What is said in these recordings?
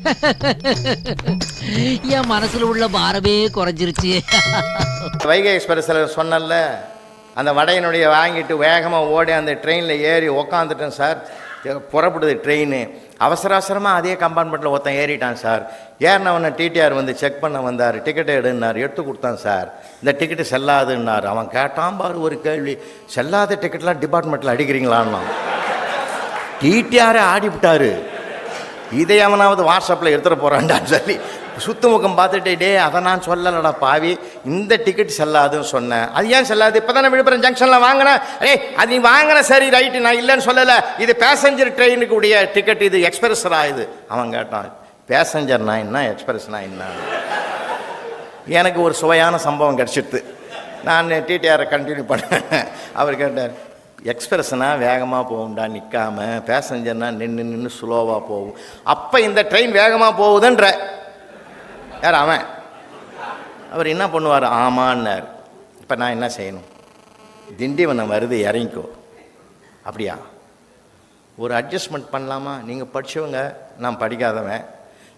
என் மனசுல உள்ள பாரமே குறைஞ்சிருச்சு. வைகை எக்ஸ்பிரஸ்ல சொன்னல அந்த வடையினுடைய வாங்கிட்டு வேகமாக ஓடி அந்த ட்ரெயினில் ஏறி உக்காந்துட்டேன் சார். புறப்படுது ட்ரெயின். அவசர அவசரமாக அதே கம்பார்ட்மெண்ட்டில் ஒருத்தன் ஏறிட்டான் சார். ஏறினவனை டிடிஆர் வந்து செக் பண்ண வந்தார். டிக்கெட்டை எடுன்னார். எடுத்து கொடுத்தான் சார். இந்த டிக்கெட்டு செல்லாதுன்னார். அவன் கேட்டான் பாரு ஒரு கேள்வி. செல்லாத டிக்கெட்லாம் டிபார்ட்மெண்ட்டில் அடிக்கிறீங்களான்னு டிடிஆரை ஆடிவிட்டாரு. இதை அவனாவது வாட்ஸ்அப்பில் எடுத்துகிட்டு போகிறான்டான்னு சொல்லி சுத்து முகம் பார்த்துட்டு டே அதை நான் சொல்லலடா பாவி. இந்த டிக்கெட் செல்லாதுன்னு சொன்னேன். அது ஏன் செல்லாது? இப்போ தானே விழுப்புரம் ஜங்ஷனில் வாங்கினேன். ஏய் அது நீ வாங்கின சரி ரைட்டு நான் இல்லைன்னு சொல்லலை. இது பேசஞ்சர் ட்ரெயினுக்கு உடைய டிக்கெட் இது எக்ஸ்பிரஸ்ரா இது? அவன் கேட்டான் பேசஞ்சர்னா என்ன? எக்ஸ்பிரஸ்னா என்ன? எனக்கு ஒரு சுவையான சம்பவம் கிடச்சிடுது. நான் டிடிஆரை கண்டினியூ பண்ணேன். அவர் கேட்டார் எக்ஸ்பிரஸ்னால் வேகமாக போகும்டா நிற்காம பேசஞ்சர்னால் நின்று நின்று ஸ்லோவாக போகும். அப்போ இந்த ட்ரெயின் வேகமாக போகுதுன்ற. யார் அவன்? அவர் என்ன பண்ணுவார்? ஆமான்னார். இப்போ நான் என்ன செய்யணும்? திண்டிவனம் வருது இறங்கிக்கோ. அப்படியா? ஒரு அட்ஜஸ்ட்மெண்ட் பண்ணலாமா? நீங்கள் படிச்சவங்க நான் படிக்காதவன்.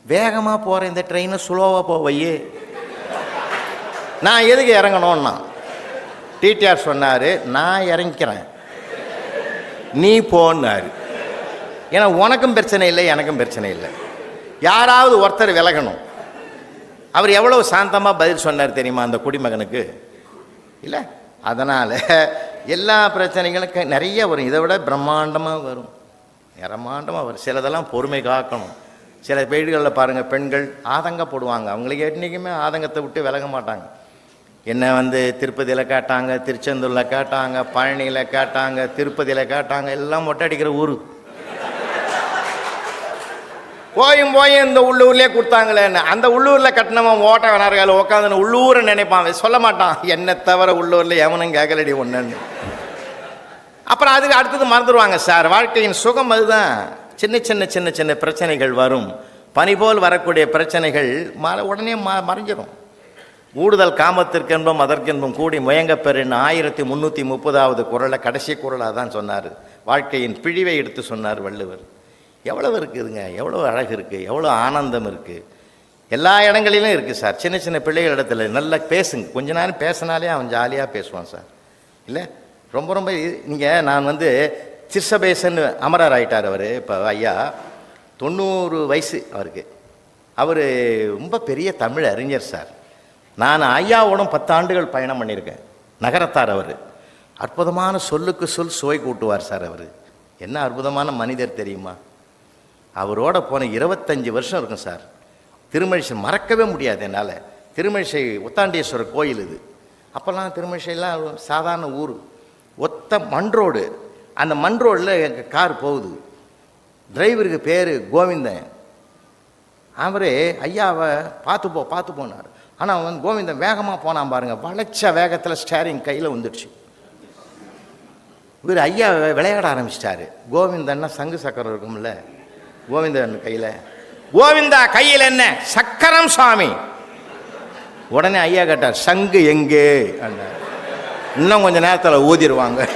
வேகமாக போகிற இந்த ட்ரெயினை ஸ்லோவாக போவையே. நான் எதுக்கு இறங்கணும்னா? டிடிஆர் சொன்னார் நான் இறங்கிக்கிறேன். நீ போன்னாரு. ஏன்னா உனக்கும் பிரச்சனை இல்லை எனக்கும் பிரச்சனை இல்லை. யாராவது ஒருத்தர் விலகணும். அவர் எவ்வளோ சாந்தமாக பதில் சொன்னார் தெரியுமா அந்த குடிமகனுக்கு? இல்லை. அதனால் எல்லா பிரச்சனைகளும் க- நிறைய வரும். இதை விட பிரம்மாண்டமாக வரும். பிரம்மாண்டமாக வரும். சிலதெல்லாம் பொறுமை காக்கணும். சில வீடுகளில் பாருங்கள் பெண்கள் ஆதங்கப்படுவாங்க. அவங்களுக்கு என்றைக்குமே ஆதங்கத்தை விட்டு விலக மாட்டாங்க. என்ன வந்து திருப்பதியில் கேட்டாங்க திருச்செந்தூரில் கேட்டாங்க பழனியில் கேட்டாங்க திருப்பதியில் கேட்டாங்க எல்லாம் மொட்டை அடிக்கிற ஊர். போயும் போயும் இந்த உள்ளூர்லேயே கொடுத்தாங்களேன்னு. அந்த உள்ளூரில் கட்டினவன் ஓட்ட வேணார்கள் உட்காந்து உள்ளூரை நினைப்பான். அவன் சொல்ல மாட்டான் என்னை தவிர உள்ளூரில் எவனும் கேட்கலடி ஒன்றுன்னு அப்புறம் அதுக்கு அடுத்தது மறந்துடுவாங்க சார். வாழ்க்கையின் சுகம் அதுதான். சின்ன சின்ன சின்ன சின்ன பிரச்சனைகள் வரும். பனி போல் வரக்கூடிய பிரச்சனைகள் மற உடனே ம மறைஞ்சிரும். ஊடுதல் காமத்திற்கென்பும் அதற்கென்பும் கூடி முயங்கப்பெறின் ஆயிரத்தி முந்நூற்றி முப்பதாவது குரலை கடைசி குரலாக தான் சொன்னார். வாழ்க்கையின் பிழிவை எடுத்து சொன்னார் வள்ளுவர். எவ்வளவு இருக்குதுங்க? எவ்வளோ அழகு இருக்குது எவ்வளோ ஆனந்தம் இருக்குது எல்லா இடங்களிலும் இருக்குது சார். சின்ன சின்ன பிள்ளைகள் இடத்துல நல்லா பேசுங்க. கொஞ்ச நேரம் பேசினாலே அவன் ஜாலியாக பேசுவான் சார். இல்லை? ரொம்ப ரொம்ப நீங்கள் நான் வந்து சிர்சபேசன் அமரர் ஆயிட்டார் அவர். இப்போ ஐயா தொண்ணூறு வயசு அவருக்கு. அவர் ரொம்ப பெரிய தமிழ் அறிஞர் சார். நான் ஐயாவோடும் பத்தாண்டுகள் பயணம் பண்ணியிருக்கேன். நகரத்தார் அவர். அற்புதமான சொல்லுக்கு சொல் சுவை கூட்டுவார் சார் அவர். என்ன அற்புதமான மனிதர் தெரியுமா? அவரோட போன இருபத்தஞ்சி வருஷம் இருக்கும் சார். திருமழிசை மறக்கவே முடியாது என்னால். திருமழிசை உத்தாண்டேஸ்வரர் கோயில் இது. அப்போல்லாம் திருமழிசைலாம் சாதாரண ஊர். ஒத்த மண் ரோடு. அந்த மண் ரோடில் எங்கள் கார் போகுது. டிரைவருக்கு பேர் கோவிந்தன். அவரே ஐயாவை பார்த்து போ பார்த்து போனார். ஆனால் வந்து கோவிந்தன் வேகமாக போனான் பாருங்கள் வளைச்ச வேகத்தில் ஸ்டேரிங் கையில் வந்துடுச்சு இவர் ஐயா விளையாட ஆரம்பிச்சிட்டாரு. கோவிந்தன்னா சங்கு சக்கரம் இருக்கும்ல. கோவிந்தன் கையில். கோவிந்தா கையில் என்ன? சக்கரம் சாமி உடனே ஐயா கேட்டார் சங்கு எங்கே? என்றார். இன்னும் கொஞ்ச நேரத்தில் ஊதிடுவாங்க.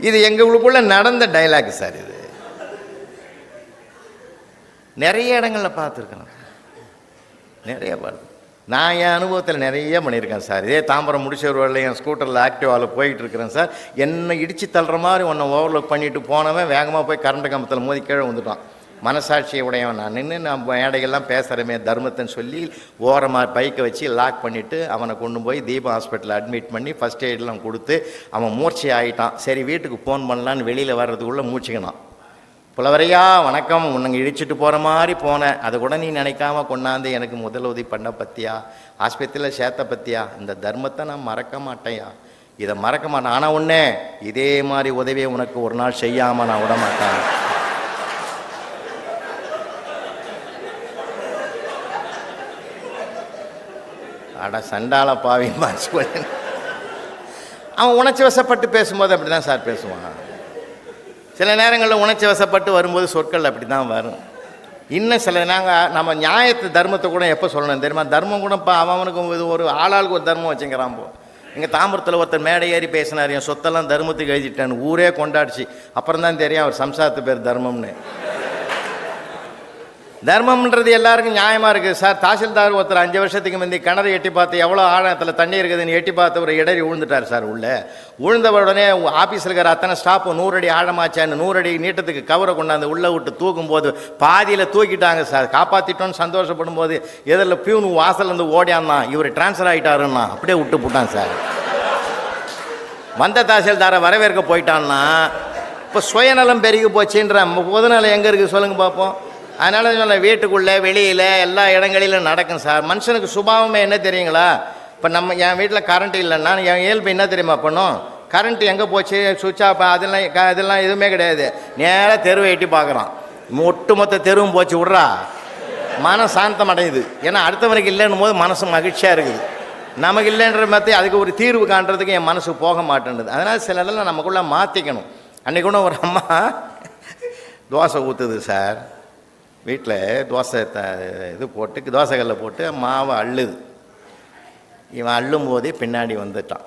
இது எங்களுக்குள்ள நடந்த டைலாக் சார் இது. நிறைய இடங்களில் பார்த்துருக்கேன் நிறைய பார்த்து. நான் என் அனுபவத்தில் நிறைய பண்ணியிருக்கேன் சார். இதே தாம்பரம் முடிச்சவர் வரல என் ஸ்கூட்டரில் ஆக்டிவாவில் போயிட்டு இருக்கிறேன் சார். என்னை இடித்து தள்ளுற மாதிரி ஒன்றை ஓவர்லோக் பண்ணிட்டு போனவன் வேகமாக போய் கரண்ட் கம்பத்தில் மோதி கீழே வந்துட்டான் மனசாட்சியை உடையவன் நான். நின்று நான் மேடைகள்லாம் பேசுகிறமே தர்மத்தைன்னு சொல்லி ஓரமாக பைக்கை வச்சு லாக் பண்ணிவிட்டு அவனை கொண்டு போய் தீபம் ஹாஸ்பிட்டலில் அட்மிட் பண்ணி ஃபஸ்ட் எய்டெலாம் கொடுத்து அவன் மூர்ச்சி ஆகிட்டான் சரி வீட்டுக்கு ஃபோன் பண்ணலான்னு வெளியில் வர்றதுக்குள்ளே மூச்சுக்கினான். புலவரையா வணக்கம். உன்னை இடிச்சிட்டு போகிற மாதிரி போனேன் அது கூட நீ நினைக்காம கொண்டாந்து எனக்கு முதல் உதவி பண்ண பத்தியா? ஆஸ்பத்திரியில் சேர்த்த பத்தியா? இந்த தர்மத்தை நான் மறக்க மாட்டேயா இதை மறக்க மாட்டேன். ஆனால் ஒன்றே இதே மாதிரி உதவியை உனக்கு ஒரு நாள் செய்யாமல் நான் விட மாட்டேன். அட சண்டால பாவி மாதிரி அவன் உணர்ச்சி வசப்பட்டு பேசும்போது அப்படி தான் சார் பேசுவான். சில நேரங்களில் உணர்ச்சி வசப்பட்டு வரும்போது சொற்கள் அப்படி தான் வரும். இன்னும் சில நாங்கள் நம்ம நியாயத்து தர்மத்தை கூட எப்போ சொல்லணும் தெரியுமா? தர்மம் கூட இப்போ அவனுக்கு இது ஒரு ஆளாளுக்கு ஒரு தர்மம் வச்சுக்கிறான் போ. இங்கே தாம்பரத்தில் ஒருத்தர் மேடை ஏறி பேசினார் என் சொத்தெல்லாம் தர்மத்துக்கு எழுதிட்டேன்னு ஊரே கொண்டாடிச்சு. அப்புறம் தான் தெரியும் அவர் சம்சாரத்து பேர் தர்மம்னு. தர்மம்ன்றது எல்லாருக்கும் நியாயமாக இருக்குது சார் தாசில்தார் ஒருத்தர் அஞ்சு வருஷத்துக்கு முந்தி கிணறு எட்டி பார்த்து எவ்வளோ ஆழத்தில் தண்ணி இருக்குதுன்னு எட்டி பார்த்து ஒரு இடறி உழுந்துட்டார் சார் உள்ளே. விழுந்த உடனே ஆஃபீஸில் இருக்கிற அத்தனை ஸ்டாஃபும் நூறடி ஆழமாச்சான்னு நூறடி நீட்டத்துக்கு கவரை கொண்டாந்து உள்ளே விட்டு தூக்கும் போது பாதியில் தூக்கிட்டாங்க சார். காப்பாற்றிட்டோன்னு சந்தோஷப்படும் போது எதில் பியூன் வாசல்லேருந்து ஓடியாந்தான் இவர் டிரான்ஸ்ஃபர் ஆகிட்டாருன்னா அப்படியே விட்டு போட்டான் சார். வந்த தாசில்தாரை வரவேற்க போயிட்டான்னா இப்போ சுயநலம் பெருகி போச்சுன்ற பொதுநலம் எங்கே இருக்குது சொல்லுங்கள் பார்ப்போம் அதனால் சொன்ன வீட்டுக்குள்ளே வெளியில் எல்லா இடங்களிலும் நடக்கும் சார். மனுஷனுக்கு சுபாவமே என்ன தெரியுங்களா? இப்போ நம்ம என் வீட்டில் கரண்ட் இல்லைன்னா என் இயல்பு என்ன தெரியுமா பண்ணும்? கரண்ட் எங்கே போச்சு? சுவிட்ச் ஆஃப் அதெல்லாம் க- அதெல்லாம் எதுவுமே கிடையாது. நேராக தெருவை எட்டி பார்க்குறான். ஒட்டுமொத்த தெருவும் போச்சு விட்றா. மனம் சாந்தம் அடையுது. ஏன்னா அடுத்தவனுக்கு இல்லைன்னும் போது மனசு மகிழ்ச்சியாக இருக்குது. நமக்கு இல்லைன்ற மாதிரி அதுக்கு ஒரு தீர்வு காண்றதுக்கு என் மனசு போக மாட்டேன்றது அதனால் சில இதெல்லாம் நமக்குள்ளே மாற்றிக்கணும் அன்றைக்கூட கூட ஒரு அம்மா தோசை ஊற்றுது சார். வீட்டில் தோசை த இது போட்டு தோசைக்கல்ல போட்டு மாவை அள்ளுது. இவன் அள்ளும் போதே பின்னாடி வந்துட்டான்.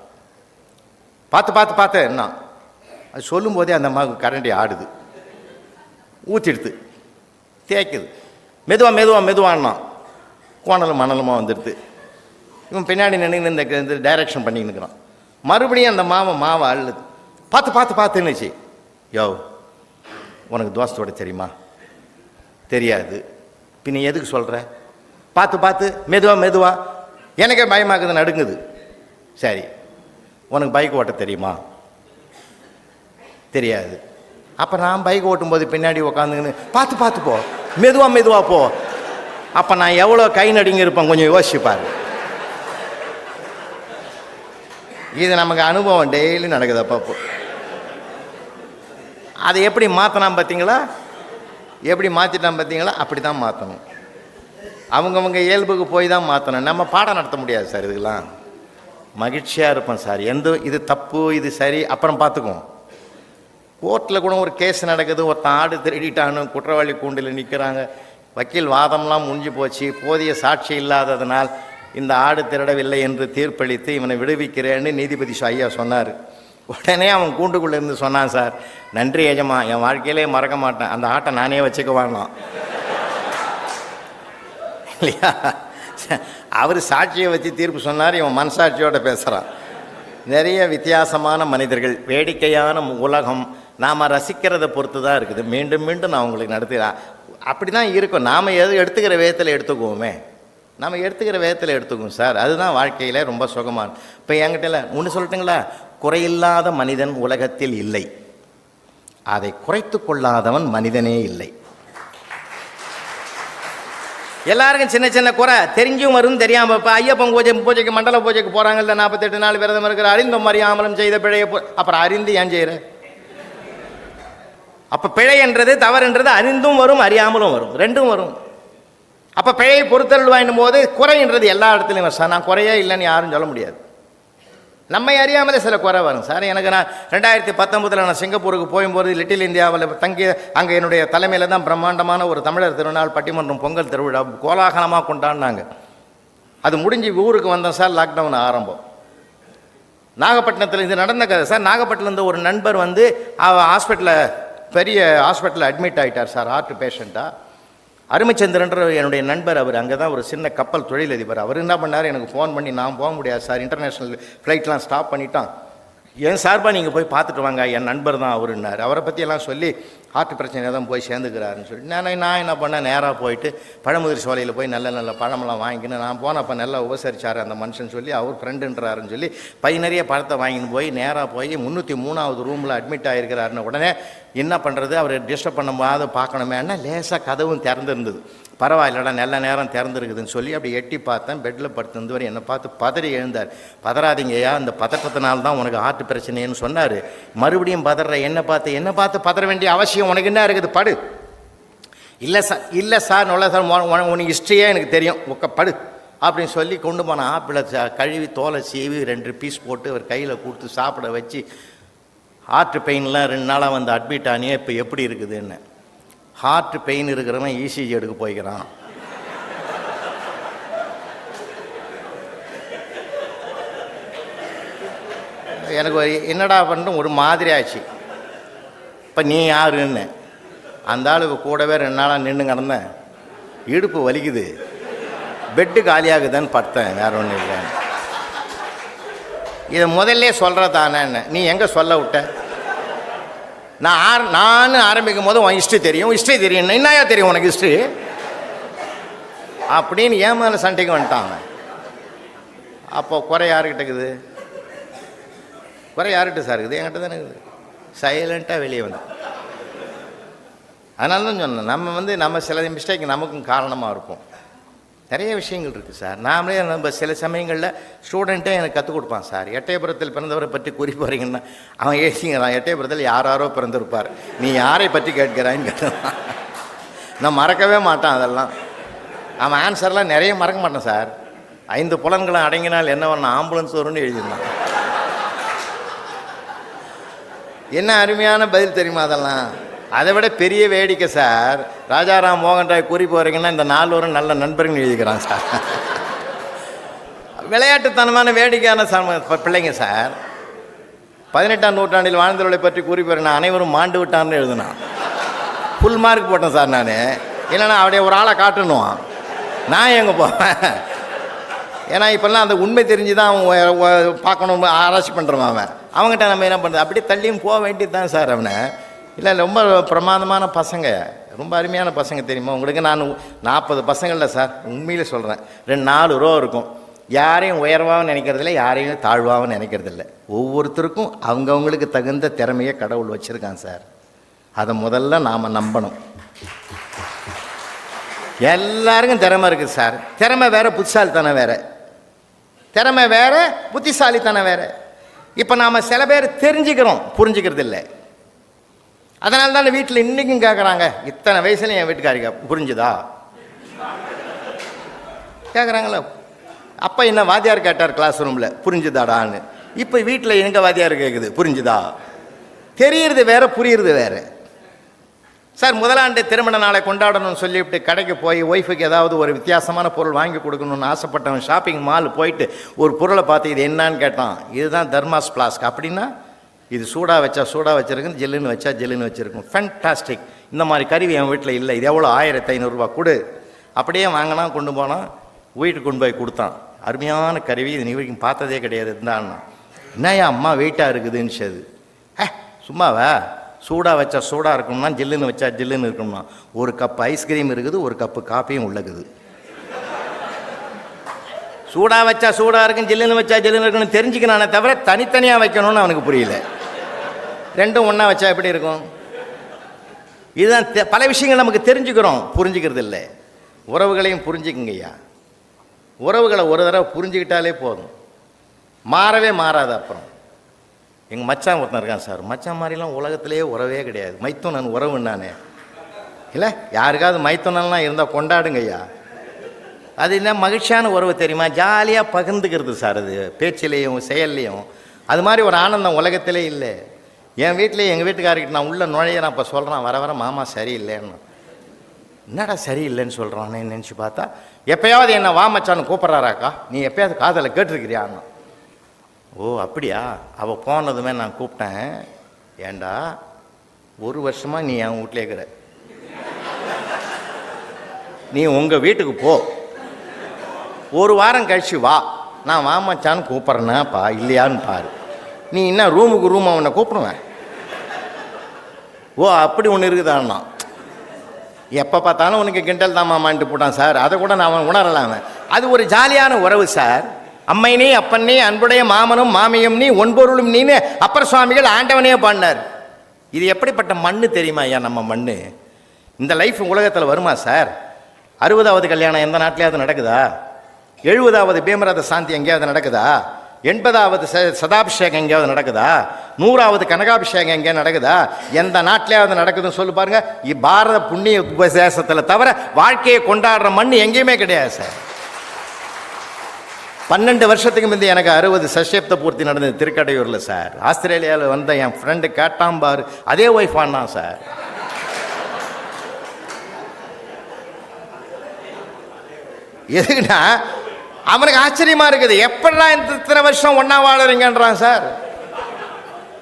பார்த்து பார்த்து பார்த்து என்ன? அது சொல்லும்போதே அந்த அம்மாவுக்கு கரண்டி ஆடுது. ஊற்றிடுது தேய்க்குது. மெதுவாக மெதுவாக மெதுவான்னா கோணலும் மணலுமா வந்துடுது. இவன் பின்னாடி நின்று இந்த இந்த டைரக்ஷன் பண்ணி இருக்கிறான். மறுபடியும் அந்த மாவை மாவை அள்ளுது. பார்த்து பார்த்து பார்த்துன்னுச்சு. யோ உனக்கு தோசை தொட தெரியுமா? தெரியாது. பின்ன எதுக்கு சொல்கிற பார்த்து பார்த்து மெதுவாக மெதுவாக எனக்கே பயமாக்குது நடுங்குது. சரி. உனக்கு பைக் ஓட்ட தெரியுமா? தெரியாது. அப்போ நான் பைக் ஓட்டும்போது பின்னாடி உட்காந்துக்கின்னு பார்த்து பார்த்து போ. மெதுவாக மெதுவாக போ. அப்போ நான் எவ்வளோ கை நடுங்கி இருப்பேன் கொஞ்சம் யோசிச்சு இது நமக்கு அனுபவம் டெய்லி நடக்குது அப்பப்போ. அதை எப்படி மாற்றினான் பார்த்தீங்களா? எப்படி மாற்றிட்டான் பார்த்தீங்களா? அப்படி தான் மாற்றணும் அவங்கவுங்க இயல்புக்கு போய் தான் மாற்றணும் நம்ம பாடம் நடத்த முடியாது சார் இதுக்கெல்லாம். மகிழ்ச்சியாக இருப்போம் சார். எந்த இது தப்பு இது சரி அப்புறம் பார்த்துக்குவோம். கோர்ட்டில் கூட ஒரு கேஸ் நடக்குது. ஒருத்தன் ஆடு திருடிட்டான்னு குற்றவாளி கூண்டில் நிற்கிறாங்க வக்கீல் வாதம்லாம் முடிஞ்சு போச்சு. போதிய சாட்சி இல்லாததனால் இந்த ஆடு திருடவில்லை என்று தீர்ப்பளித்து இவனை விடுவிக்கிறேன்னு நீதிபதி ஐயா சொன்னார். உடனே அவன் கூண்டுக்குள்ளே இருந்து சொன்னான் சார் நன்றி ஏஜமா என் வாழ்க்கையிலே மறக்க மாட்டேன். அந்த ஆட்டை நானே வச்சுக்குவானோ இல்லையா? அவர் சாட்சியை வச்சு தீர்ப்பு சொன்னார் இவன் மனசாட்சியோட பேசுகிறான் நிறைய வித்தியாசமான மனிதர்கள் வேடிக்கையான உலகம் நாம் ரசிக்கிறத பொறுத்து தான் இருக்குது. மீண்டும் மீண்டும் நான் உங்களுக்கு நடத்துகிறேன். அப்படி தான் இருக்கும். நாம் எது எடுத்துக்கிற விதத்தில் எடுத்துக்குவோமே. நம்ம எடுத்துக்கிற விதத்தில் எடுத்துக்குவோம் சார். அதுதான் வாழ்க்கையில் ரொம்ப சுகமான இப்போ என்கிட்ட ஒன்று சொல்லட்டுங்களா? குறையில்லாத மனிதன் உலகத்தில் இல்லை. அதை குறைத்து கொள்ளாதவன் மனிதனே இல்லை. எல்லாருக்கும் சின்ன சின்ன குறை. தெரிஞ்சும் வரும் தெரியாம. இப்போ ஐயப்பன் பூஜை பூஜைக்கு மண்டல பூஜைக்கு போகிறாங்கல்ல நாற்பத்தெட்டு நாள் விரதம் இருக்கிற அறிந்தும் அறியாமலும் செய்த பிழையை போ அப்புறம் அறிந்து ஏன் செய்கிற அப்போ பிழை என்றது தவறுன்றது அறிந்தும் வரும் அறியாமலும் வரும். ரெண்டும் வரும். அப்போ பிழையை பொறுத்தருள்வாயின் போது குறைன்றது எல்லா இடத்துலையும் சார் நான் குறையே இல்லைன்னு யாரும் சொல்ல முடியாது. நம்மை அறியாமலே சில குறை வரும். சார் எனக்கு நான் ரெண்டாயிரத்தி பத்தொம்பதில் நான் சிங்கப்பூருக்கு போகும்போது லிட்டில் இந்தியாவில் தங்கி அங்கே என்னுடைய தலைமையில் தான் பிரம்மாண்டமான ஒரு தமிழர் திருநாள் பட்டிமன்றம் பொங்கல் திருவிழா கோலாகலமாக கொண்டாடினாங்க. அது முடிஞ்சு ஊருக்கு வந்தோம் சார் லாக்டவுன் ஆரம்பம். நாகப்பட்டினத்தில் இது நடந்த கதை. சார் நாகப்பட்டினத்துலேருந்து ஒரு நண்பர் வந்து ஹாஸ்பிட்டலில் பெரிய ஹாஸ்பிட்டலில் அட்மிட் ஆகிட்டார் சார் ஹார்ட் பேஷண்ட்டாக அருமைச்சந்திரன்ற என்னுடைய நண்பர் அவர் அங்கே தான் ஒரு சின்ன கப்பல் தொழிலதிபர். அவர் என்ன பண்ணார்? எனக்கு ஃபோன் பண்ணி நான் போக முடியாது சார். இன்டர்நேஷ்னல் ஃப்ளைட்லாம் ஸ்டாப் பண்ணிட்டான். என் சார்பாக நீங்கள் போய் பார்த்துட்டு வாங்க. என் நண்பர் தான் அவருன்னார். அவரை பற்றியெல்லாம் சொல்லி ஹார்ட் பிரச்சனை தான் போய் சேர்ந்துக்கிறாருன்னு சொல்லி நான் நான் என்ன பண்ணேன்? நேராக போயிட்டு பழமுதிர் சோலையில் போய் நல்ல நல்ல பழமெல்லாம் வாங்கிக்கின்னு நான் போனப்போ நல்லா உபசரிச்சார் அந்த மனுஷன் சொல்லி அவர் ஃப்ரெண்டுன்றாருன்னு சொல்லி பை நிறைய பழத்தை வாங்கின்னு போய் நேராக போய் முந்நூற்றி மூணாவது ரூமில் அட்மிட் ஆகிருக்கிறாருன்னு உடனே என்ன பண்ணுறது அவர் டிஸ்டர்ப் பண்ணும்போது பார்க்கணுமேன்னா லேசாக கதவும் திறந்துருந்தது. பரவாயில்லடா நல்ல நேரம் திறந்துருக்குதுன்னு சொல்லி அப்படி எட்டி பார்த்தேன். பெட்டில் படுத்திருந்தவர் என்னை பார்த்து பதறி எழுந்தார். பதறாதீங்கய்யா இந்த பதற்றத்தினால தான் உனக்கு ஹார்ட் பிரச்சனைன்னு சொன்னார். மறுபடியும் பதற என்னை பார்த்து என்னை பார்த்து பதற வேண்டிய அவசியம் உனக்கு என்ன இருக்குது? படு. இல்லை சார் இல்லை சார் நல்ல சார் உன- உனக்கு ஹிஸ்ட்ரியே எனக்கு தெரியும். உக்க படு. அப்படின்னு சொல்லி கொண்டு போன ஆப்பிளை ச- கழுவி தோலை சீவி ரெண்டு பீஸ் போட்டு அவர் கையில் கொடுத்து சாப்பிட வச்சு ஹார்ட் பெயின்லாம் ரெண்டு நாளாக வந்து அட்மிட் ஆனியே இப்போ எப்படி இருக்குதுன்னு. ஹார்ட் பெயின் இருக்கிறவன் இசிஜி எடுக்க போய்க்கிறான். எனக்கு ஒரு என்னடா பண்ணுறோம் ஒரு மாதிரி ஆச்சு. இப்போ நீ யாருன்னு? அந்த ஆளுக்கு கூடவே ரெண்டு நாளாக நின்று கிடந்தேன். இடுப்பு வலிக்குது. பெட்டு காலியாகுதுன்னு பார்த்தேன் வேற ஒன்றும் இல்லை. இதை முதல்ல சொல்கிறதானேன்னு நீ எங்கே சொல்ல விட்ட? நான் ஆர் நான் ஆரம்பிக்கும் போது உன் ஹிஸ்ட்ரி தெரியும். ஹிஸ்ட்ரி தெரியும். என்னையா தெரியும் உனக்கு ஹிஸ்ட்ரி அப்படின்னு ஏன் மேலே சண்டைக்கு வந்துட்டான் அவன். அப்போ குறை யாருக்கிட்ட இருக்குது? குறை யார்கிட்ட சார் இருக்குது? என்கிட்ட தானே இருக்குது. சைலண்ட்டாக வெளியே வந்து அதனால தான் சொன்னேன் நம்ம வந்து நம்ம சில மிஸ்டேக் நமக்கும் காரணமாக இருப்போம் நிறைய விஷயங்கள் இருக்குது சார். நாமளே நம்ம சில சமயங்களில் ஸ்டூடெண்ட்டே எனக்கு கற்றுக் கொடுப்பான் சார். எட்டயபுரத்தில் பிறந்தவரை பற்றி கூறி போகிறீங்கன்னா அவன் ஏசிங்கிறான் எட்டயபுரத்தில் யார் யாரோ பிறந்திருப்பார். நீ யாரை பற்றி கேட்கிறான்னு கேட்டான். நான் மறக்கவே மாட்டான் அதெல்லாம். அவன் ஆன்சர்லாம் நிறைய மறக்க மாட்டேன் சார். ஐந்து புலன்களை அடங்கினால் என்ன பண்ண ஆம்புலன்ஸ் வரும்னு எழுதியிருந்தான். என்ன அருமையான பதில் தெரியுமா அதெல்லாம்? அதை விட பெரிய வேடிக்கை சார். ராஜாராம் மோகன் ராய் கூறி போகிறீங்கன்னா இந்த நால்வரும் நல்ல நண்பர்கள் எழுதிக்கிறான் சார். விளையாட்டுத்தனமான வேடிக்கையான சம பிள்ளைங்க சார். பதினெட்டாம் நூற்றாண்டில் வாழ்ந்தவர்களை பற்றி கூறி போகிறேன் அனைவரும் மாண்டு விட்டான்னு எழுதுனான். ஃபுல் மார்க் போட்டேன் சார் நான். இல்லைன்னா அப்படியே ஒரு ஆளை காட்டணும். நான் எங்கே போவேன்? ஏன்னா இப்போல்லாம் அந்த உண்மை தெரிஞ்சு தான் அவன் பார்க்கணும் ஆராய்ச்சி பண்ணுறான் அவன். அவங்ககிட்ட நம்ம என்ன பண்ணுறது அப்படியே தள்ளியும் போக வேண்டியது தான் சார் அவனை. இல்லை ரொம்ப பிரமாதமான பசங்க. ரொம்ப அருமையான பசங்க தெரியுமா? உங்களுக்கு நான் நாற்பது பசங்களில் சார். உண்மையில் சொல்கிறேன் ரெண்டு நாலு ரூபா இருக்கும். யாரையும் உயர்வாகவும் நினைக்கிறதில்ல யாரையும் தாழ்வாகவும் நினைக்கிறதில்ல. ஒவ்வொருத்தருக்கும் அவங்கவுங்களுக்கு தகுந்த திறமையை கடவுள் வச்சுருக்கான் சார். அதை முதல்ல நாம் நம்பணும். எல்லாருக்கும் திறமை இருக்குது சார். திறமை வேற தானே வேறு. திறமை வேறு புத்திசாலித்தனம் வேறு. இப்போ நாம் சில பேர் தெரிஞ்சுக்கிறோம் புரிஞ்சுக்கிறது இல்லை அதனால தான் வீட்டில் இன்றைக்கும் கேட்குறாங்க இத்தனை வயசுல என் வீட்டுக்காரிக்க புரிஞ்சுதா? கேட்குறாங்களா அப்போ என்ன வாத்தியார் கேட்டார் கிளாஸ் ரூமில் புரிஞ்சுதாடான்னு. இப்போ வீட்டில் எங்கள் வாத்தியார் கேட்குது புரிஞ்சுதா? தெரியறது வேற புரியுறது வேறு. சார் முதலாண்டு திருமண நாளை கொண்டாடணும்னு சொல்லிவிட்டு கடைக்கு போய் ஒய்ஃபுக்கு ஏதாவது ஒரு வித்தியாசமான பொருள் வாங்கி கொடுக்கணும்னு ஆசைப்பட்டவன் ஷாப்பிங் மால் போயிட்டு ஒரு பொருளை பார்த்து இது என்னன்னு கேட்டான். இதுதான் தர்மாஸ் பிளாஸ்க் அப்படின்னா இது சூடாக வச்சா சூடாக வச்சிருக்கும் ஜில்லுன்னு வச்சா ஜில்லுன்னு வச்சுருக்கும். ஃபேன்டாஸ்டிக் இந்த மாதிரி கருவி என் வீட்டில் இல்லை. இது எவ்வளோ ஆயிரத்தி ஐநூறுரூவா கொடு. அப்படியே வாங்கினா கொண்டு போனால் வீட்டுக்கு கொண்டு போய் கொடுத்தான். அருமையான கருவி. இது நீ வரைக்கும் பார்த்ததே கிடையாது. இருந்தான்னா என்னையா அம்மா வெயிட்டாக இருக்குதுன்னு அது. ஏ சும்மாவா? சூடாக வச்சா சூடாக இருக்கணும்னா ஜில்லுன்னு வச்சா ஜில்லுன்னு இருக்கணும்னா ஒரு கப் ஐஸ்கிரீம் இருக்குது ஒரு கப்பு காப்பியும் உள்ளக்குது. சூடாக வச்சா சூடாக இருக்கும் ஜில்லுன்னு வச்சா ஜில்லுன்னு இருக்கணும் தெரிஞ்சுக்கணானே தவிர தனித்தனியாக வைக்கணும்னு அவனுக்கு புரியல. ரெண்டும் ஒன்றா வச்சா எப்படி இருக்கும்? இதுதான் தெ- பல விஷயங்கள் நமக்கு தெரிஞ்சுக்கிறோம் புரிஞ்சுக்கிறது இல்லை. உறவுகளையும் புரிஞ்சுக்குங்கய்யா. உறவுகளை ஒரு தடவை புரிஞ்சுக்கிட்டாலே போதும். மாறவே மாறாது அப்புறம். எங்கள் மச்சான் ஒருத்தன் இருக்கான் சார். மச்சான் மாதிரிலாம் உலகத்திலேயே உறவே கிடையாது. மைத்துனன் உறவு நானே. இல்லை யாருக்காவது மைத்துனன்லாம் இருந்தால் கொண்டாடுங்க ஐயா. அது என்ன மகிழ்ச்சியான உறவு தெரியுமா? ஜாலியாக பகிர்ந்துக்கிறது சார் அது. பேச்சிலையும் செயல்லையும். அது மாதிரி ஒரு ஆனந்தம் உலகத்திலே இல்லை. என் வீட்டிலே எங்கள் வீட்டுக்காரர்கிட்ட நான் உள்ளே நுழைய நான் இப்போ சொல்கிறேன் வர வர மாமா சரியில்லைன்னு. என்னடா சரியில்லைன்னு சொல்கிறானே நினச்சி பார்த்தா எப்பயாவது என்னை வாமச்சான்னு கூப்பிட்றாராக்கா. நீ எப்பயாவது காதலை கேட்டிருக்கிறியான்னு. ஓ அப்படியா? அவள் போனதுமே நான் கூப்பிட்டேன். ஏண்டா ஒரு வருஷமாக நீ என் வீட்டிலே இருக்கிற. நீ உங்கள் வீட்டுக்கு போ. ஒரு வாரம் கழிச்சு வா. நான் வா மச்சான்னு கூப்பிட்றேனாப்பா இல்லையான்னு பாரு. நீ என்ன ரூமுக்கு ரூம் அவனை கூப்பிடுவேன் ஓ அப்படி ஒன்று இருக்குதான்னா. எப்போ பார்த்தாலும் உனக்கு கிண்டல் தான் மாமான்ட்டு போட்டான் சார். அதை கூட நான் அவன் உணரலாம் அவன். அது ஒரு ஜாலியான உறவு சார். அம்மை நீ அப்பன் நீ அன்புடைய மாமனும் மாமியும் நீ ஒன்பொருளும் நீன்னு அப்பர் சுவாமிகள் ஆண்டவனே பாடினார். இது எப்படிப்பட்ட மண்ணு தெரியுமா ஐயா நம்ம மண்ணு? இந்த லைஃப் உலகத்தில் வருமா சார்? அறுபதாவது கல்யாணம் எந்த நாட்டிலையாவது நடக்குதா? எழுபதாவது பீமராத சாந்தி எங்கேயாவது நடக்குதா? எண்பதாவது ச சதாபிஷேகம் எங்கேயாவது நடக்குதா? நூறாவது கனகாபிஷேகம் எங்கேயாவது நடக்குதா? எந்த நாட்டிலேயாவது நடக்குதுன்னு சொல்லி பாருங்க. இ- பாரத புண்ணிய உபதேசத்தில் தவிர வாழ்க்கையை கொண்டாடுற மண் எங்கேயுமே கிடையாது சார். பன்னெண்டு வருஷத்துக்கு முந்தைய எனக்கு அறுபது சஷ்யப்த பூர்த்தி நடந்தது திருக்கடையூரில் சார். ஆஸ்திரேலியாவில் வந்த என் ஃப்ரெண்டு கேட்டான் அதே ஒய்ஃப் ஆனான் சார். எதுக்குன்னா அவனுக்கு ஆச்சரியமா இருக்குது. எப்படா இந்த இத்தனை வருஷம் ஒன்றா வாழறீங்கன்றான் சார்.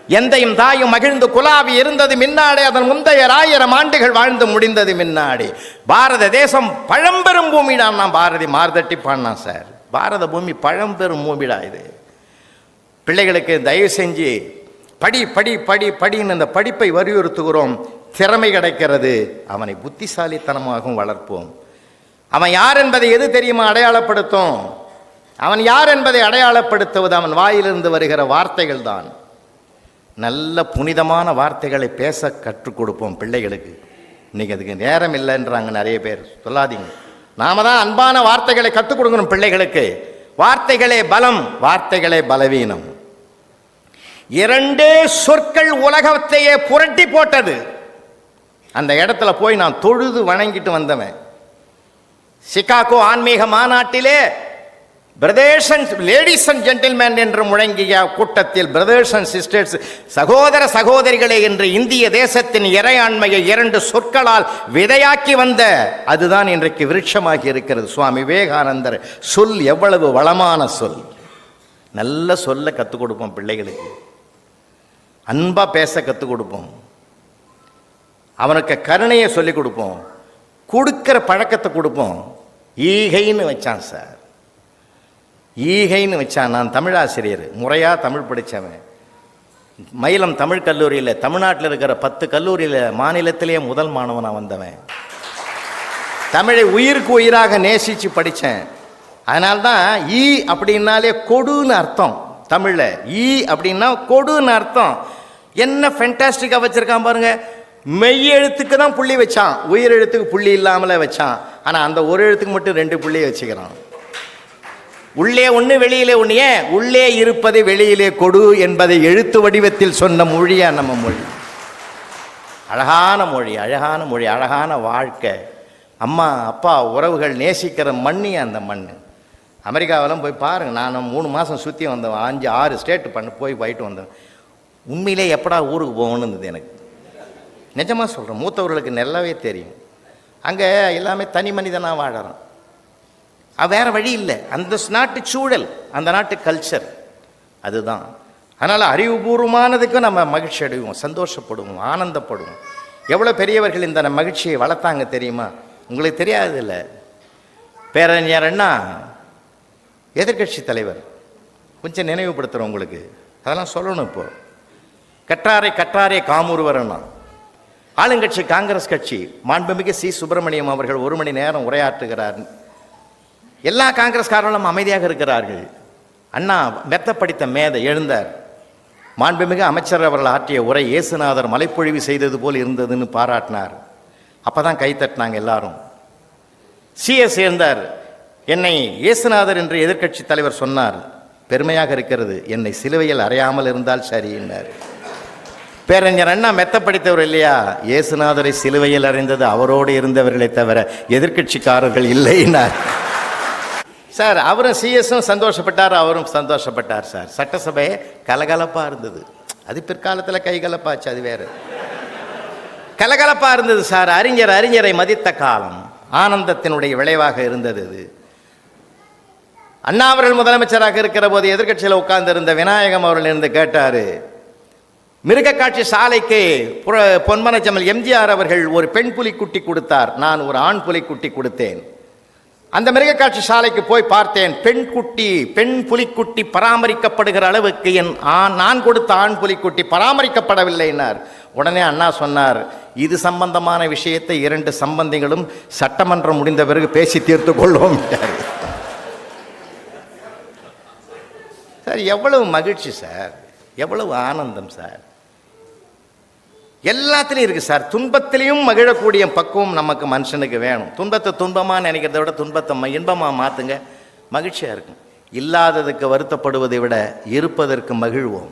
எந்தையும் தாயும் மகிழ்ந்து குலாவி இருந்தது மின்னாடி. அதன் முந்தைய ஆயிரம் ஆண்டுகள் வாழ்ந்து முடிந்தது மின்னாடி. பாரத தேசம் பழம்பெரும் பூமிடான் நான் பாரதி மார்தட்டி பாடினான் சார். பாரத பூமி பழம்பெரும் பூமிடா இது. பிள்ளைகளுக்கு தயவு செஞ்சு படி படி படி படின்னு இந்த படிப்பை வலியுறுத்துகிறோம். திறமை கிடைக்கிறது. அவனை புத்திசாலித்தனமாகவும் வளர்ப்போம். அவன் யார் என்பதை எது தெரியுமா அடையாளப்படுத்தும்? அவன் யார் என்பதை அடையாளப்படுத்துவது? அவன் வாயிலிருந்து வருகிற வார்த்தைகள் தான். நல்ல புனிதமான வார்த்தைகளை பேச கற்றுக் கொடுப்போம் பிள்ளைகளுக்கு. இன்னைக்கு அதுக்கு நேரம் இல்லைன்றாங்க நிறைய பேர். சொல்லாதீங்க. நாம தான் அன்பான வார்த்தைகளை கற்றுக் கொடுக்கணும் பிள்ளைகளுக்கு. வார்த்தைகளே பலம் வார்த்தைகளே பலவீனம். இரண்டே சொற்கள் உலகத்தையே புரட்டி போட்டது. அந்த இடத்துல போய் நான் தொழுது வணங்கிட்டு வந்தவன். சிகாகோ ஆன்மீக மாநாட்டிலே brothers and ladies and gentleman என்று முழங்கிய கூட்டத்தில் பிரதர்ஸ் அண்ட் சிஸ்டர்ஸ் சகோதர சகோதரிகளே என்று இந்திய தேசத்தின் இறையாண்மையை இரண்டு சொற்களால் விதையாக்கி வந்த அதுதான் இன்றைக்கு விருட்சமாகி இருக்கிறது. சுவாமி விவேகானந்தர் சொல் எவ்வளவு வளமான சொல். நல்ல சொல்ல கற்றுக் கொடுப்போம் பிள்ளைகளுக்கு. அன்பாக பேச கற்றுக் கொடுப்போம். அவனுக்கு கருணையை சொல்லிக் கொடுப்போம். கொடுக்கிற பழக்கத்தை கொடுப்போம். ஈகைன்னு வச்சான் சார். ஈகைன்னு வச்சான் நான் தமிழாசிரியர். முறையாக தமிழ் படித்தவன் மயிலம் தமிழ் கல்லூரியில் தமிழ்நாட்டில் இருக்கிற பத்து கல்லூரியில் மாநிலத்திலேயே முதல் மாணவனாக வந்தவன். தமிழை உயிருக்கு உயிராக நேசித்து படித்தேன் அதனால்தான் ஈ அப்படின்னாலே கொடுன்னு அர்த்தம் தமிழில். ஈ அப்படின்னா கொடுன்னு அர்த்தம். என்ன ஃபென்டாஸ்டிக்காக வச்சுருக்கான் பாருங்க. மெய் எழுத்துக்கு தான் புள்ளி வச்சான். உயிர் எழுத்துக்கு புள்ளி இல்லாமலே வச்சான். ஆனால் அந்த ஒரு எழுத்துக்கு மட்டும் ரெண்டு புள்ளியை வச்சுக்கிறான். உள்ளே ஒன்று வெளியிலே ஒன்று ஏன்? உள்ளே இருப்பதை வெளியிலே கொடு என்பதை எழுத்து வடிவத்தில் சொன்ன மொழியா நம்ம மொழி? அழகான மொழி அழகான மொழி அழகான வாழ்க்கை. அம்மா அப்பா உறவுகள் நேசிக்கிற மண்ணி அந்த மண் அமெரிக்காவெல்லாம் போய் பாருங்கள் நான் மூணு மாதம் சுற்றி வந்தேன் அஞ்சு ஆறு ஸ்டேட்டு பண்ண போய் போயிட்டு வந்தேன் உண்மையிலே எப்படா ஊருக்கு போகணும்னு இருந்தது எனக்கு. நிஜமாக சொல்கிறேன் மூத்தவர்களுக்கு நல்லாவே தெரியும். அங்கே எல்லாமே தனி மனிதனாக வாழறான். வேற வழி இல்லை. அந்த நாட்டு சூழல் அந்த நாட்டு கல்ச்சர் அதுதான். அதனால் அறிவுபூர்வமானதுக்கு நம்ம மகிழ்ச்சி அடைவோம் சந்தோஷப்படுவோம் ஆனந்தப்படுவோம். எவ்வளோ பெரியவர்கள் இந்த மகிழ்ச்சியை வளர்த்தாங்க தெரியுமா? உங்களுக்கு தெரியாது இல்லை பேரறிஞர் அண்ணா எதிர்க்கட்சி தலைவர். கொஞ்சம் நினைவுபடுத்துகிறோம் உங்களுக்கு. அதெல்லாம் சொல்லணும் இப்போது கற்றாரை கற்றாரே காமூர்வர் ஆளுங்கட்சி காங்கிரஸ் கட்சி. மாண்புமிகு சி. சுப்பிரமணியம் அவர்கள் ஒரு மணி நேரம் உரையாற்றுகிறார். எல்லா காங்கிரஸ்காரர்களும் அமைதியாக இருக்கிறார்கள். அண்ணா மெத்த படித்த மேதை எழுந்தார். மாண்புமிகு அமைச்சர் அவர்கள் ஆற்றிய உரை இயேசுநாதர் மலைப்பொழிவு செய்தது போல் இருந்ததுன்னு பாராட்டினார். அப்பதான் கை தட்டினாங்க எல்லாரும். சிஎஸ் இருந்தார் என்னை இயேசுநாதர் என்று எதிர்க்கட்சி தலைவர் சொன்னார். பெருமையாக இருக்கிறது. என்னை சிலுவையில் அறையாமல் இருந்தால் சரி என்றார். பேரறிஞர் அண்ணா மெத்த படித்தவர் இல்லையா? இயேசுநாதரை சிலுவையில் அறிந்தது அவரோடு இருந்தவர்களை தவிர எதிர்க்கட்சிக்காரர்கள் இல்லைன்னார் சார் அவரும் சிஎஸும் சந்தோஷப்பட்டார் அவரும் சந்தோஷப்பட்டார் சார். சட்டசபை கலகலப்பாக இருந்தது. அது பிற்காலத்தில் கைகலப்பாச்சு அது வேறு. கலகலப்பாக இருந்தது சார் அறிஞர் அறிஞரை மதித்த காலம். ஆனந்தத்தினுடைய விளைவாக இருந்தது இது அண்ணா அவர்கள் முதலமைச்சராக இருக்கிற போது எதிர்க்கட்சியில் உட்கார்ந்திருந்த விநாயகம் அவர்கள் இருந்து கேட்டார் மிருகக்காட்சி சாலைக்கு புற- எம்ஜிஆர் அவர்கள் ஒரு பெண் புலிக்குட்டி கொடுத்தார். நான் ஒரு ஆண் புலிக்குட்டி கொடுத்தேன். அந்த மிருகக்காட்சி சாலைக்கு போய் பார்த்தேன். பெண் குட்டி பெண் புலிக்குட்டி பராமரிக்கப்படுகிற அளவுக்கு என் ஆண் நான் கொடுத்த ஆண் புலிக்குட்டி பராமரிக்கப்படவில்லைனார். உடனே அண்ணா சொன்னார் இது சம்பந்தமான விஷயத்தை இரண்டு சம்பந்திகளும் சட்டமன்றம் முடிந்த பிறகு பேசி தீர்த்து கொள்வோம். சார் எவ்வளவு மகிழ்ச்சி சார். எவ்வளவு ஆனந்தம் சார். எல்லாத்துலேயும் இருக்குது சார். துன்பத்திலையும் மகிழக்கூடிய பக்குவம் நமக்கு மனுஷனுக்கு வேணும். துன்பத்தை துன்பமாக நினைக்கிறத விட துன்பத்தை இன்பமாக மாற்றுங்க மகிழ்ச்சியாக இருக்கும். இல்லாததுக்கு வருத்தப்படுவதை விட இருப்பதற்கு மகிழ்வோம்.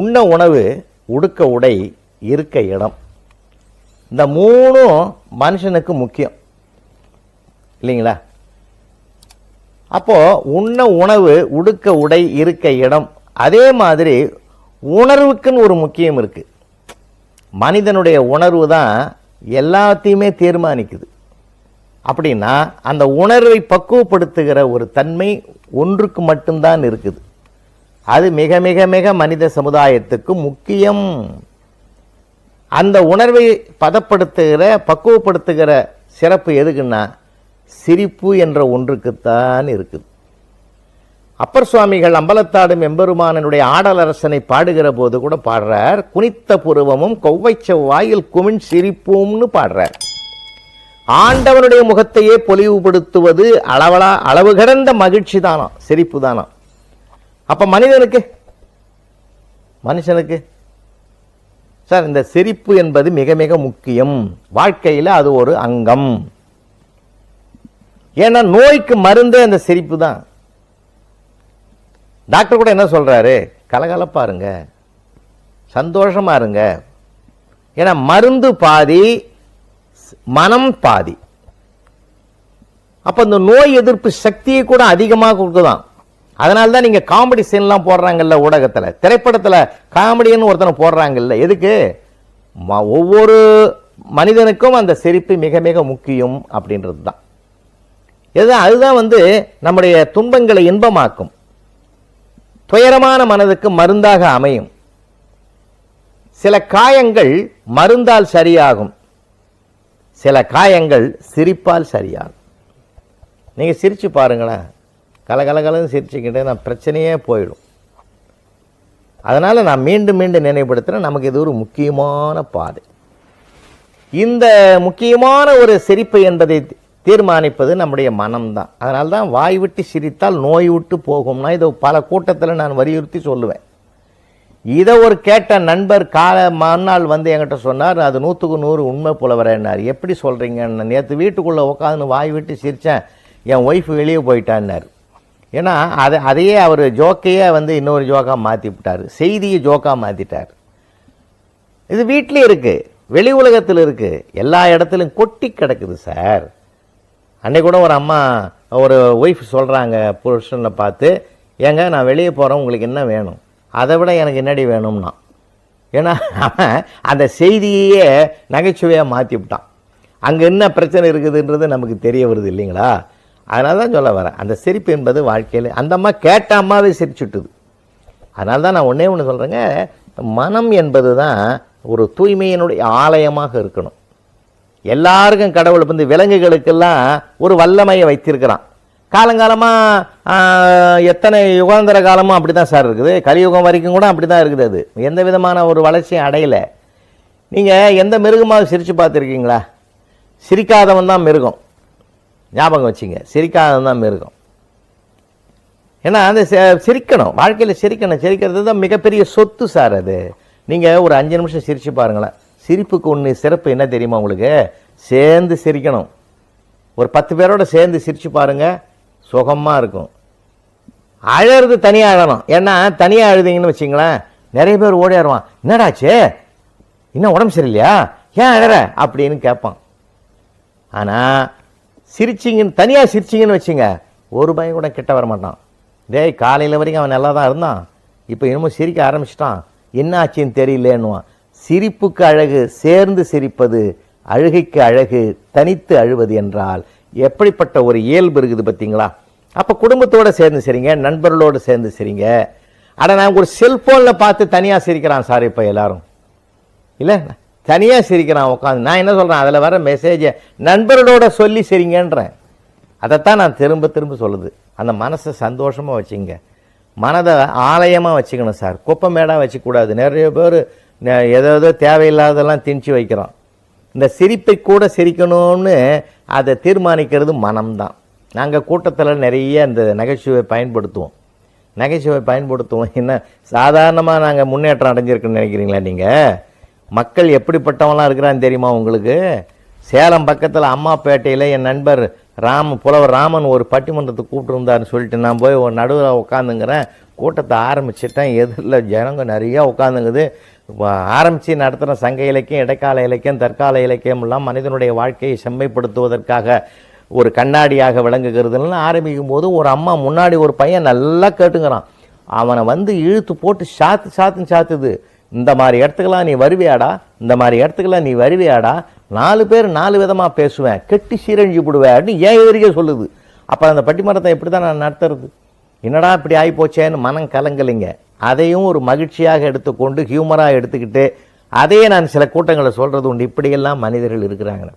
உண்ண உணவு உடுக்க உடை இருக்க இடம். இந்த மூணும் மனுஷனுக்கு முக்கியம். இல்லைங்களா? அப்போது உண்ண உணவு உடுக்க உடை இருக்க இடம் அதே மாதிரி உணர்வுக்குன்னு ஒரு முக்கியம் இருக்குது மனிதனுடைய உணர்வு தான் எல்லாத்தையுமே தீர்மானிக்குது. அப்படின்னா அந்த உணர்வை பக்குவப்படுத்துகிற ஒரு தன்மை ஒன்றுக்கு மட்டும்தான் இருக்குது. அது மிக மிக மிக மனித சமுதாயத்துக்கு முக்கியம். அந்த உணர்வை பதப்படுத்துகிற பக்குவப்படுத்துகிற சிறப்பு எதுக்குன்னா சிரிப்பு என்ற ஒன்றுக்குத்தான் இருக்குது. அப்பர் சுவாமிகள் அம்பலத்தாடும் எம்பெருமானனுடைய ஆடலரசனை பாடுகிற போது கூட பாடுறார். குனித்த புருவமும் கொவ்வை செவ்வாயில் குமிழ் சிரிப்பும்னு பாடுறார். ஆண்டவனுடைய முகத்தையே பொலிவுபடுத்துவது அளவலா அளவு கடந்த மகிழ்ச்சி தானாம் சிரிப்பு தானாம் அப்ப மனிதனுக்கு? மனுஷனுக்கு? சார் இந்த சிரிப்பு என்பது மிக மிக முக்கியம். வாழ்க்கையில் அது ஒரு அங்கம். ஏன்னா நோய்க்கு மருந்தே அந்த சிரிப்பு தான். டாக்டர் கூட என்ன சொல்கிறாரு கலகலப்பாக இருங்க சந்தோஷமாக இருங்க. ஏன்னா மருந்து பாதி மனம் பாதி. அப்போ இந்த நோய் எதிர்ப்பு சக்தியை கூட அதிகமாக கொடுக்குதான். அதனால தான் நீங்கள் காமெடி சீன்லாம் போடுறாங்கல்ல ஊடகத்தில். திரைப்படத்தில் காமெடின்னு ஒருத்தனை போடுறாங்கல்ல. எதுக்கு? ம- ஒவ்வொரு மனிதனுக்கும் அந்த சிரிப்பு மிக மிக முக்கியம் அப்படின்றது தான் எது அதுதான் வந்து நம்முடைய துன்பங்களை இன்பமாக்கும். துயரமான மனதுக்கு மருந்தாக அமையும். சில காயங்கள் மருந்தால் சரியாகும். சில காயங்கள் சிரிப்பால் சரியாகும். நீங்கள் சிரிச்சு பாருங்களேன். கலகலகலன்னு சிரிச்சுக்கிட்டு நான் பிரச்சனையே போயிடும். அதனால் நான் மீண்டும் மீண்டும் நினைவுபடுத்துகிறேன் நமக்கு இது ஒரு முக்கியமான பாதை. இந்த முக்கியமான ஒரு சிரிப்பு என்பதை தீர்மானிப்பது நம்முடைய மனம்தான். அதனால தான் வாய் விட்டு சிரித்தால் நோய் விட்டு போகும்னா இதை பல கூட்டத்தில் நான் வலியுறுத்தி சொல்லுவேன். இதை ஒரு கேட்ட நண்பர் கால மறுநாள் வந்து என்கிட்ட சொன்னார் அது நூற்றுக்கு நூறு உண்மை புலவரேன்னார். எப்படி சொல்கிறீங்கன்னு நேற்று வீட்டுக்குள்ளே உட்காந்து வாய் விட்டு சிரித்தேன் என் ஒய்ஃப் வெளியே போயிட்டான்னார். ஏன்னா அதை அதையே அவர் ஜோக்கையே வந்து இன்னொரு ஜோக்காக மாற்றி விட்டார். செய்தியை ஜோக்காக மாற்றிட்டார் இது வீட்லேயும் இருக்குது வெளி உலகத்தில் இருக்குது எல்லா இடத்துலையும் கொட்டி கிடக்குது சார். அன்னைக்கு கூட ஒரு அம்மா ஒரு ஒய்ஃப் சொல்கிறாங்க புருஷனில் பார்த்து ஏங்க நான் வெளியே போகிறேன் உங்களுக்கு என்ன வேணும்? அதை விட எனக்கு என்னடி வேணும்னா? ஏன்னா அவன் அந்த செய்தியே நகைச்சுவையாக மாற்றி விட்டான். அங்கே என்ன பிரச்சனை இருக்குதுன்றது நமக்கு தெரிய வருது இல்லைங்களா? அதனால தான் சொல்ல வரேன். அந்த சிரிப்பு என்பது வாழ்க்கையில் அந்த அம்மா கேட்ட அம்மாவே சிரிச்சுட்டுது. அதனால தான் நான் ஒன்றே ஒன்று சொல்கிறேங்க மனம் என்பது தான் ஒரு தூய்மையினுடைய ஆலயமாக இருக்கணும். எல்லாருக்கும் கடவுள் வந்து விலங்குகளுக்கெல்லாம் ஒரு வல்லமையை வைத்திருக்கிறான். காலங்காலமாக எத்தனை யுகாந்திர காலமும் அப்படி தான் சார் இருக்குது. கலியுகம் வரைக்கும் கூட அப்படி தான் இருக்குது அது. எந்த விதமான ஒரு வளர்ச்சியும் அடையலை. நீங்கள் எந்த மிருகமாக சிரித்து பார்த்துருக்கீங்களா? சிரிக்காதவன் தான் மிருகம். ஞாபகம் வச்சுங்க சிரிக்காதவன் தான் மிருகம். ஏன்னா அந்த சிரிக்கணும். வாழ்க்கையில் சிரிக்கணும். சிரிக்கிறது தான் மிகப்பெரிய சொத்து சார் அது. நீங்கள் ஒரு அஞ்சு நிமிஷம் சிரித்து பாருங்களேன். சிரிப்புக்கு ஒன்று சிறப்பு என்ன தெரியுமா உங்களுக்கு? சேர்ந்து சிரிக்கணும். ஒரு பத்து பேரோட சேர்ந்து சிரித்து பாருங்கள் சுகமாக இருக்கும். அழறது தனியாக அழணும். ஏன்னா தனியாக அழுதீங்கன்னு வச்சிங்களேன் நிறைய பேர் ஓடிடுவான் என்னடாச்சு இன்னும் உடம்பு சரியில்லையா? ஏன் அழற? அப்படின்னு கேட்பான். ஆனால் சிரிச்சிங்கன்னு தனியாக சிரிச்சிங்கன்னு வச்சுங்க ஒரு பையன் கூட கிட்ட வர மாட்டான் டேய் காலையில் வரைக்கும் அவன் நல்லா தான் இருந்தான். இப்போ இன்னமும் சிரிக்க ஆரம்பிச்சிட்டான். என்ன ஆச்சுன்னு தெரியலேன்னுவான். சிரிப்புக்கு அழகு சேர்ந்து சிரிப்பது அழுகைக்கு அழகு தனித்து அழுவது என்றால் எப்படிப்பட்ட ஒரு இயல்பு இருக்குது பார்த்தீங்களா? அப்போ குடும்பத்தோடு சேர்ந்து சிரிங்க நண்பர்களோடு சேர்ந்து சிரிங்க. ஆனால் நான் ஒரு செல்ஃபோனில் பார்த்து தனியாக சிரிக்கிறான் சார் இப்போ எல்லாரும். இல்லை தனியாக சிரிக்கிறான் உட்காந்து நான் என்ன சொல்கிறேன் அதில் வர மெசேஜை நண்பர்களோட சொல்லி சிரிங்கன்றேன். அதைத்தான் நான் திரும்ப திரும்ப சொல்லுது. அந்த மனசை சந்தோஷமாக வச்சுங்க. மனதை ஆலயமாக வச்சுக்கணும் சார். குப்பமேடாக வச்சுக்கூடாது நிறைய பேர் ஏதோ ஏதோ தேவையில்லாததெல்லாம் திணிச்சு வைக்கிறோம். இந்த சிரிப்பை கூட சிரிக்கணும்னு அதை தீர்மானிக்கிறது மனம்தான். நாங்கள் கூட்டத்தில் நிறைய இந்த நகைச்சுவை பயன்படுத்துவோம். நகைச்சுவை பயன்படுத்துவோம். என்ன சாதாரணமாக நாங்கள் முன்னேற்றம் அடைஞ்சிருக்குன்னு நினைக்கிறீங்களா நீங்கள் மக்கள் எப்படிப்பட்டவங்களாம் இருக்கிறான்னு தெரியுமா உங்களுக்கு? சேலம் பக்கத்தில் அம்மாப்பேட்டையில் என் நண்பர் ராம புலவர் ராமன் ஒரு பட்டிமன்றத்துக்கு கூப்பிட்டுருந்தாருன்னு சொல்லிட்டு நான் போய் ஒரு நடுவில் உட்காந்துங்கிறேன் கூட்டத்தை ஆரம்பிச்சிட்டேன். எதிரில் ஜனங்க நிறையா உட்காந்துங்குது ஆரம்பித்து நடத்துகிற சங்க இலக்கியம் இடைக்கால இலக்கியம் தற்கால இலக்கியம் எல்லாம் மனிதனுடைய வாழ்க்கையை செம்மைப்படுத்துவதற்காக ஒரு கண்ணாடியாக விளங்குகிறதுன்னு ஆரம்பிக்கும் போது ஒரு அம்மா முன்னாடி ஒரு பையன் நல்லா கேட்டுங்கிறான் அவனை வந்து இழுத்து போட்டு சாத்து சாத்துன்னு சாத்துது. இந்த மாதிரி இடத்துக்கெல்லாம் நீ வருவியாடா? இந்த மாதிரி இடத்துக்கெல்லாம் நீ வருவியாடா? நாலு பேர் நாலு விதமாக பேசுவேன். கெட்டி சீரழிஞ்சு விடுவேன் அப்படின்னு ஏன் எதிரிக்கே சொல்லுது. அப்போ அந்த பட்டிமரத்தை எப்படி தான் நான் நடத்துறது? என்னடா இப்படி ஆகிப்போச்சேன்னு மனம் கலங்கலைங்க. அதையும் ஒரு மகிழ்ச்சியாக எடுத்துக்கொண்டு ஹியூமராக எடுத்துக்கிட்டு அதையே நான் சில கூட்டங்களை சொல்கிறது உண்டு. இப்படியெல்லாம் மனிதர்கள் இருக்கிறாங்க.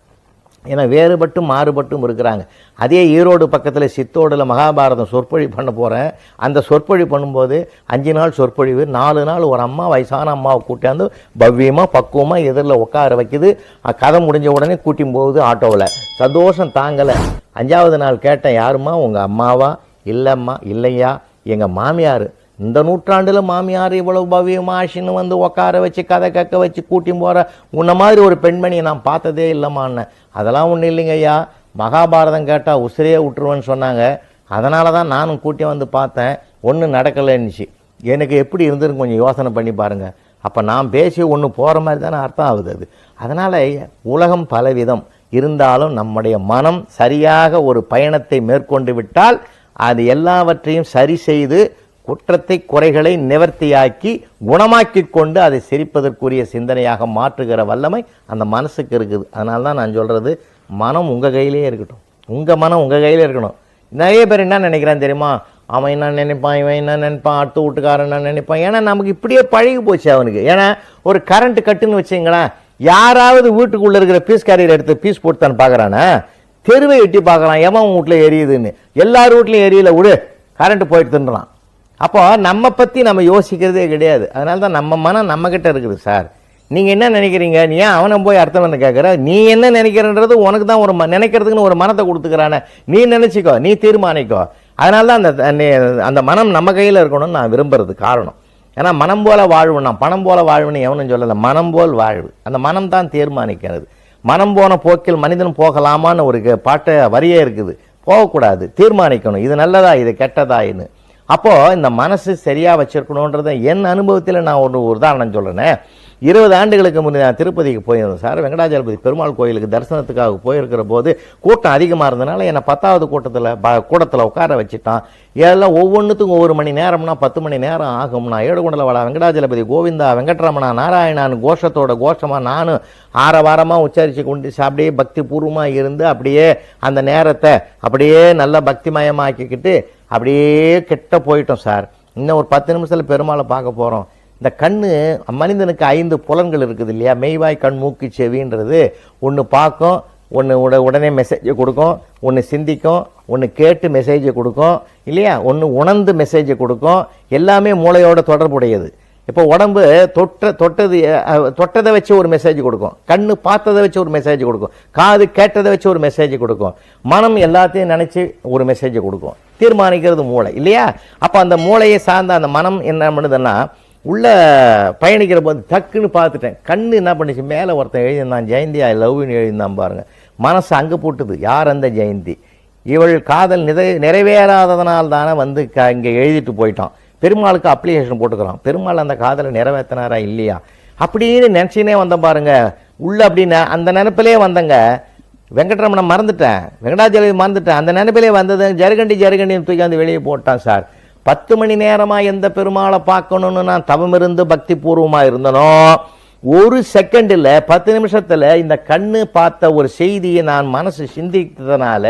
ஏன்னா வேறுபட்டும் மாறுபட்டும் இருக்கிறாங்க. அதே ஈரோடு பக்கத்தில் சித்தோடில் மகாபாரதம் சொற்பொழி பண்ண போகிறேன் அந்த சொற்பொழி பண்ணும்போது அஞ்சு நாள் சொற்பொழிவு நாலு நாள் ஒரு அம்மா வயசான அம்மாவை கூட்டியாந்து பவ்யமாக பக்குவமாக எதிரில் உட்கார வைக்குது. கதை முடிஞ்ச உடனே கூட்டி போகுது ஆட்டோவில். சந்தோஷம் தாங்கலை. அஞ்சாவது நாள் கேட்டேன் யாரும்மா? உங்கள் அம்மாவா? இல்லைம்மா? இல்லையா? எங்கள் மாமியார்? இந்த நூற்றாண்டில் மாமியார் இவ்வளவு பவியமாக ஆஷின்னு வந்து உட்கார வச்சு கதை கக்க வச்சு கூட்டி போகிற உன்ன மாதிரி ஒரு பெண்மணியை நான் பார்த்ததே இல்லைம்மான்னு. அதெல்லாம் ஒன்றும் இல்லைங்க ஐயா. மகாபாரதம் கேட்டால் உசிரியே விட்டுருவேன்னு சொன்னாங்க. அதனால தான் நானும் கூட்டி வந்து பார்த்தேன். ஒன்றும் நடக்கலைன்னுச்சு. எனக்கு எப்படி இருந்துன்னு கொஞ்சம் யோசனை பண்ணி பாருங்கள் அப்போ நான் பேசி ஒன்று போகிற மாதிரி தானே அர்த்தம் ஆகுது அது. அதனால் உலகம் பலவிதம். இருந்தாலும் நம்முடைய மனம் சரியாக ஒரு பயணத்தை மேற்கொண்டு விட்டால் அது எல்லாவற்றையும் சரி செய்து குற்றத்தை குறைகளை நிவர்த்தியாக்கி குணமாக்கி கொண்டு அதை சிரிப்பதற்குரிய சிந்தனையாக மாற்றுகிற வல்லமை அந்த மனசுக்கு இருக்குது. அதனால தான் நான் சொல்கிறது மனம் உங்கள் கையிலே இருக்கட்டும். உங்கள் மனம் உங்கள் கையிலே இருக்கணும். நிறைய பேர் என்ன நினைக்கிறான் தெரியுமா? அவன் என்ன நினைப்பான் இவன் என்ன நினைப்பான் அடுத்த வீட்டுக்காரன் என்ன நினைப்பான்? ஏன்னா நமக்கு இப்படியே பழகி போச்சு அவனுக்கு. ஏன்னா ஒரு கரண்ட் கட்டுன்னு வச்சுங்களேன் யாராவது வீட்டுக்குள்ளே இருக்கிற பீஸ் கேரியர் எடுத்து பீஸ் போட்டுத்தான்னு பார்க்குறானே? தெருவை எட்டி பார்க்குறான். எவன் வீட்டில் எரியுதுன்னு. எல்லார் வீட்லையும் எரியல விடு. கரண்ட் போயிட்டு தின்றான் அப்போ நம்ம பற்றி நம்ம யோசிக்கிறதே கிடையாது. அதனால தான் நம்ம மனம் நம்மக்கிட்ட இருக்குது சார். நீங்கள் என்ன நினைக்கிறீங்க? நீ ஏன் அவனை போய் அர்த்தம் பண்ண கேட்குற நீ என்ன நினைக்கிறன்றது உனக்கு தான் ஒரு ம- நினைக்கிறதுக்குன்னு ஒரு மனத்தை கொடுத்துக்கிறானே. நீ நினச்சிக்கோ நீ தீர்மானிக்கோ. அதனால தான் அந்த அந்த- அந்த மனம் நம்ம கையில் இருக்கணும்னு நான் விரும்புறது காரணம். ஏன்னா மனம் போல வாழ்வு நான் பணம் போல வாழ்வுன்னு எவனும் சொல்லலை. மனம் போல் வாழ்வு. அந்த மனம் தான் தீர்மானிக்கிறது. மனம் போன போக்கில் மனிதன் போகலாமான்னு ஒரு பாட்டு வரியே இருக்குது. போகக்கூடாது. தீர்மானிக்கணும். இது நல்லதா? இது கெட்டதாயின்னு அப்போது இந்த மனசு சரியாக வச்சுருக்கணுன்றத என் அனுபவத்தில் நான் ஒரு உதாரணம் சொல்றேனே. இருபது ஆண்டுகளுக்கு முன்னே நான் திருப்பதிக்கு போயிருந்தேன் சார். வெங்கடாஜலபதி பெருமாள் கோயிலுக்கு தரிசனத்துக்காக போயிருக்கிற போது கூட்டம் அதிகமாக இருந்தனால என்னை பத்தாவது கூட்டத்தில் ப கூட்டத்தில் உட்கார வச்சுட்டான். இதெல்லாம் ஒவ்வொன்றுத்துக்கும் ஒவ்வொரு மணி நேரம்னா பத்து மணி நேரம் ஆகும்னா ஏடுகுண்டல வாடா வெங்கடாஜலபதி கோவிந்தா வெங்கட்ரமணா நாராயணான் கோஷத்தோட கோஷமாக நானும் ஆரவாரமாக உச்சரித்து கொண்டு அப்படியே பக்தி பூர்வமாக இருந்து அப்படியே அந்த நேரத்தை அப்படியே நல்லா பக்திமயமாக்கிக்கிட்டு அப்படியே கிட்ட போயிட்டோம் சார். இன்னும் ஒரு பத்து நிமிஷத்தில் பெருமாளை பார்க்க போகிறோம் இந்த கண்ணு மனிதனுக்கு ஐந்து புலன்கள் இருக்குது இல்லையா? மெய்வாய் கண் மூக்கு செவின்றது. ஒன்று பார்க்கும் ஒன்று உட உடனே மெசேஜை கொடுக்கும் ஒன்று சிந்திக்கும் ஒன்று கேட்டு மெசேஜை கொடுக்கும் இல்லையா? ஒன்று உணர்ந்து மெசேஜை கொடுக்கும். எல்லாமே மூளையோட தொடர்புடையது. இப்போ உடம்பு தொட்ட தொட்டது தொட்டதை வச்சு ஒரு மெசேஜ் கொடுக்கும். கண்ணு பார்த்ததை வச்சு ஒரு மெசேஜ் கொடுக்கும். காது கேட்டதை வச்சு ஒரு மெசேஜ் கொடுக்கும். மனம் எல்லாத்தையும் நினச்சி ஒரு மெசேஜை கொடுக்கும். தீர்மானிக்கிறது மூளை இல்லையா? அப்போ அந்த மூளையை சார்ந்த அந்த மனம் என்ன பண்ணுதுன்னா உள்ளே பயணிக்கிற போது டக்குன்னு பார்த்துட்டேன். கண்ணு என்ன பண்ணிச்சு? மேலே ஒருத்தன் எழுதியிருந்தான் ஜெயந்தி ஐ லவ்னு எழுதியிருந்தான் பாருங்கள் மனசு அங்கே போட்டுது. யார் அந்த ஜெயந்தி? இவள் காதல் நிறை நிறைவேறாததனால் தானே வந்து க இங்கே எழுதிட்டு போயிட்டான். பெருமாளுக்கு அப்ளிகேஷன் போட்டுக்கிறான். பெருமாள் அந்த காதலை நிறைவேற்றினாரா இல்லையா? அப்படின்னு நினச்சினே வந்தேன் பாருங்கள் உள்ளே அப்படின்னு அந்த நினப்பிலே வந்தங்க. வெங்கட்ரமணன் மறந்துட்டேன். வெங்கடாஜலபதி மறந்துட்டேன். அந்த நினைப்பிலே வந்தது ஜருகண்டி ஜருகண்டின்னு தூக்கி வந்து வெளியே போட்டான் சார். பத்து மணி நேரமா எந்த பெருமாளை பார்க்கணும்னு நான் தவம் இருந்து பக்தி பூர்வமா இருந்தனோ ஒரு செகண்டில் பத்து நிமிஷத்தில் இந்த கண்ணு பார்த்த ஒரு செய்தியை நான் மனசு சிந்தித்ததுனால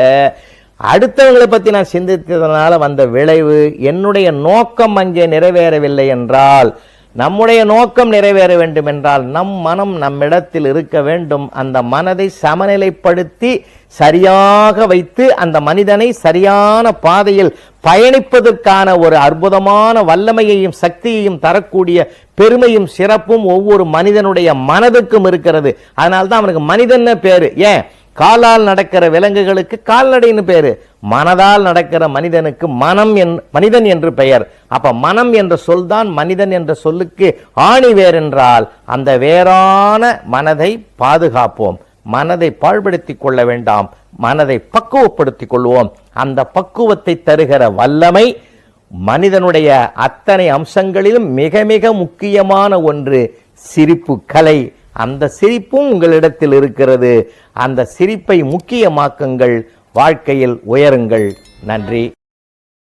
அடுத்தவங்களை பற்றி நான் சிந்தித்ததுனால வந்த விளைவு என்னுடைய நோக்கம் அங்கே நிறைவேறவில்லை என்றால் நம்முடைய நோக்கம் நிறைவேற வேண்டும் என்றால் நம் மனம் நம்மிடத்தில் இருக்க வேண்டும். அந்த மனதை சமநிலைப்படுத்தி சரியாக வைத்து அந்த மனிதனை சரியான பாதையில் பயணிப்பதற்கான ஒரு அற்புதமான வல்லமையையும் சக்தியையும் தரக்கூடிய பெருமையும் சிறப்பும் ஒவ்வொரு மனிதனுடைய மனதுக்கும் இருக்கிறது. அதனால்தான் அவனுக்கு மனிதன்னு பேரு. ஏன்? காலால் நடக்கிற விலங்குகளுக்கு கால்நடைன்னு பேரு. மனதால் நடக்கிற மனிதனுக்கு மனம் என் மனிதன் என்று பெயர். அப்ப மனம் என்ற சொல் தான் மனிதன் என்ற சொல்லுக்கு ஆணி வேறென்றால் அந்த வேறான மனதை பாதுகாப்போம். மனதை பாழ்படுத்தி கொள்ள வேண்டாம். மனதை பக்குவப்படுத்திக் கொள்வோம். அந்த பக்குவத்தை தருகிற வல்லமை மனிதனுடைய அத்தனை அம்சங்களிலும் மிக மிக முக்கியமான ஒன்று சிரிப்பு கலை. அந்த சிரிப்பும் உங்களிடத்தில் இருக்கிறது. அந்த சிரிப்பை முக்கியமாக்குங்கள். வாழ்க்கையில் உயருங்கள். நன்றி.